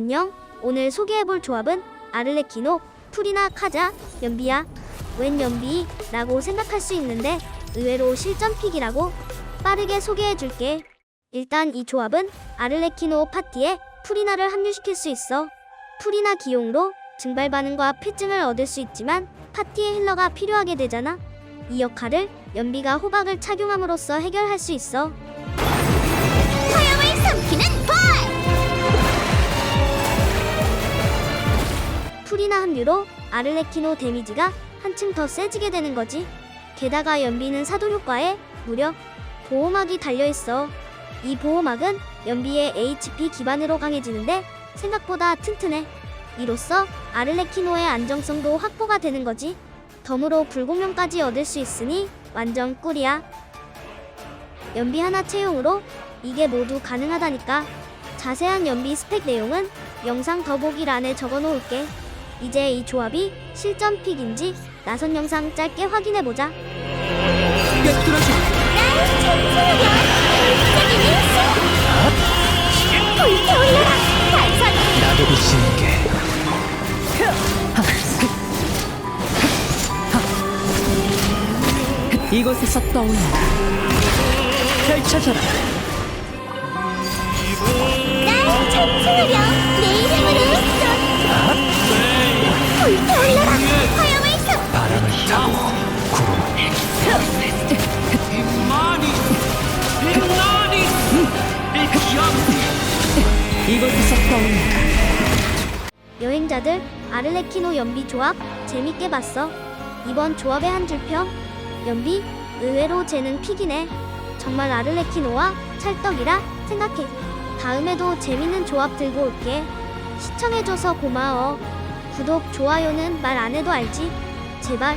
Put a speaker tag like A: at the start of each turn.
A: 안녕. 오늘 소개해볼 조합은 아를레키노, 풀이나 카자, 연비야. 웬 연비 라고 생각할 수 있는데 의외로 실전픽이라고 빠르게 소개해줄게. 일단 이 조합은 아를레키노 파티에 풀이나를 합류시킬 수 있어. 풀이나 기용으로 증발 반응과 필증을 얻을 수 있지만 파티에 힐러가 필요하게 되잖아. 이 역할을 연비가 호박을 착용함으로써 해결할 수 있어. 풀이나 합류로 아를레키노 데미지가 한층 더 세지게 되는 거지. 게다가 연비는 사도 효과에 무려 보호막이 달려있어. 이 보호막은 연비의 HP 기반으로 강해지는데 생각보다 튼튼해. 이로써 아를레키노의 안정성도 확보가 되는 거지. 덤으로 불공명까지 얻을 수 있으니 완전 꿀이야. 연비 하나 채용으로 이게 모두 가능하다니까. 자세한 연비 스펙 내용은 영상 더보기란에 적어 놓을게. 이제 이 조합이 실전 픽인지 나선 영상 짧게 확인해 보자.
B: 꿰뚫어줘
C: 날 찬송하렴! 반짝이는 수! 불태올려라! 단선이
B: 나도 비치는 게 이곳에서 떠올라 펼쳐져라
C: 날 찬송하
B: 타고 구름 이곳에서 떠올라
A: 여행자들 아를레키노 연비 조합 재밌게 봤어. 이번 조합의 한 줄 평. 연비 의외로 재능 픽이네. 정말 아를레키노와 찰떡이라 생각해. 다음에도 재밌는 조합 들고 올게. 시청해줘서 고마워. 구독, 좋아요는 말 안 해도 알지? 제발.